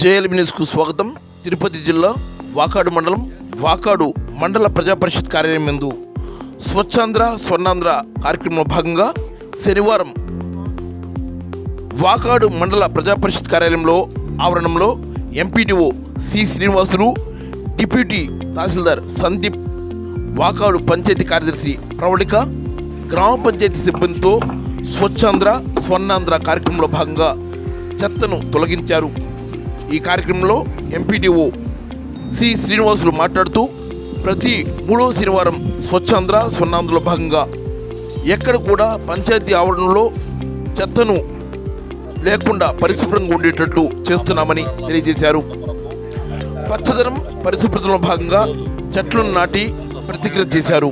JLB న్యూస్కు స్వాగతం. తిరుపతి జిల్లా వాకాడు మండలం వాకాడు మండల ప్రజా పరిషత్ కార్యాలయం ఎందు స్వచ్ఛాంధ్ర స్వర్ణాంధ్ర కార్యక్రమంలో భాగంగా శనివారం వాకాడు మండల ప్రజా పరిషత్ కార్యాలయంలో ఆవరణంలో MPDO C Srinivasulu deputy tahsildar Sandeep Vakadu panchayat కార్యదర్శి ప్రవళిక గ్రామ పంచాయతీ సిబ్బందితో స్వచ్ఛాంధ్ర స్వర్ణాంధ్ర కార్యక్రమంలో భాగంగా చెత్తను తొలగించారు. ఈ కార్యక్రమంలో ఎంపీడీఓ సి శ్రీనివాసులు మాట్లాడుతూ ప్రతి మూడవ శనివారం స్వచ్ఛాంధ్ర స్వర్ణాంధ్రలో భాగంగా ఎక్కడ కూడా పంచాయతీ ఆవరణలో చెత్తను లేకుండా పరిశుభ్రంగా ఉండేటట్లు చేస్తున్నామని తెలియజేశారు. పచ్చదనం పరిశుభ్రతలో భాగంగా చెట్లను నాటి ప్రతిక్రియ చేశారు.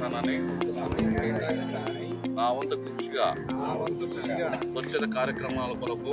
కార్యక్రమాల కొరకు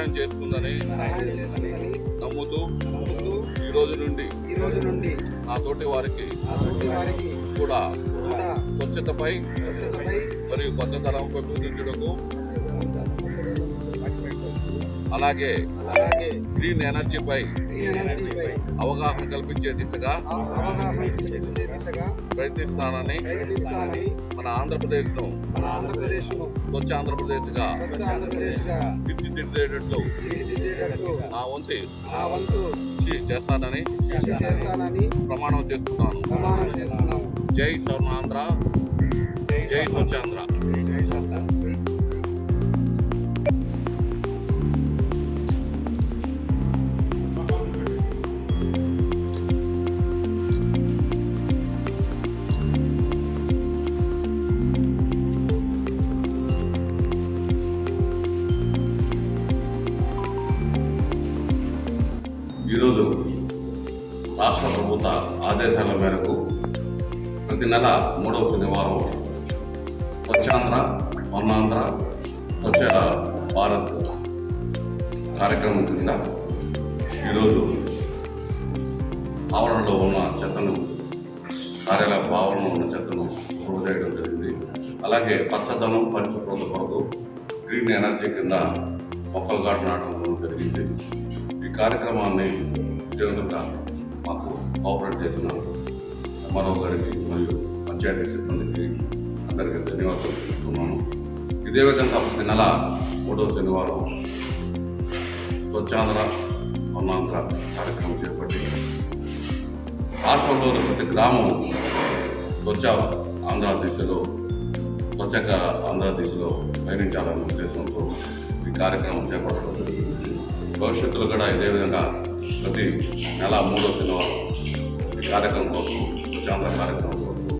సహాయం చేస్తుందని నమ్ముతూ ఈ రోజు నుండి ఈ రోజు నుండి నా తోటి వారికి కూడా స్వచ్ఛతపై మరియు కొత్త తరంపై బోధించడము అలాగే గ్రీన్ ఎనర్జీపై అవగాహన కల్పించే దిశగా అవగాహన ప్రయత్నిస్తానని ప్రయత్నిస్తానని మన ఆంధ్రప్రదేశ్ను మన స్వచ్ఛ ఆంధ్రప్రదేశ్గా గా ఆంధ్రప్రదేశ్గా తీర్చిదిద్దేటట్లు నా వంతు వంతు చేస్తానని చేస్తానని ప్రమాణం చేస్తున్నాను ప్రమాణం చేస్తున్నాను. జై స్వర్ణాంధ్ర జై స్వచ్ఛాంధ్ర. ఈరోజు రాష్ట్ర ప్రభుత్వ ఆదేశాల మేరకు ప్రతి నెల మూడవ శనివారం స్వచ్ఛాంధ్ర వర్ణాంధ్ర స్వచ్ఛ భారత్ కార్యక్రమం కింద ఈరోజు ఆవరణలో ఉన్న చెత్తను కార్యాలయ ఆవరణలో ఉన్న చెత్తను శుభ్రం చేయడం జరిగింది. అలాగే పచ్చదనం పరిశుభ్రత కొరకు గ్రీన్ ఎనర్జీ కింద మొక్కలు గాటు నాటడం జరిగింది. కార్యక్రమాన్ని విజయవంతంగా మాకు కోఆపరేట్ చేస్తున్నారు. మరో గారికి మరియు పంచాయతీ సిబ్బందికి అందరికీ ధన్యవాదాలు తెలుపుతున్నాను. ఇదే విధంగా ప్రతి నెల మూడవ శనివారం స్వచ్ఛాంధ్ర అన్నాంధ్ర కార్యక్రమం చేపట్టి రాష్ట్రంలోని ప్రతి గ్రామం స్వచ్ఛ ఆంధ్ర దిశలో స్వచ్ఛంగా ఆంధ్ర దిశలో పయనించాలనే ఉద్దేశంతో ఈ కార్యక్రమం చేపట్టడం జరిగింది. భవిష్యత్తులో కూడా ఇదే విధంగా ప్రతి నెల మూడో శనివారం ఈ కార్యక్రమం కోసం స్వచ్ఛాంధ్ర కార్యక్రమం కోసం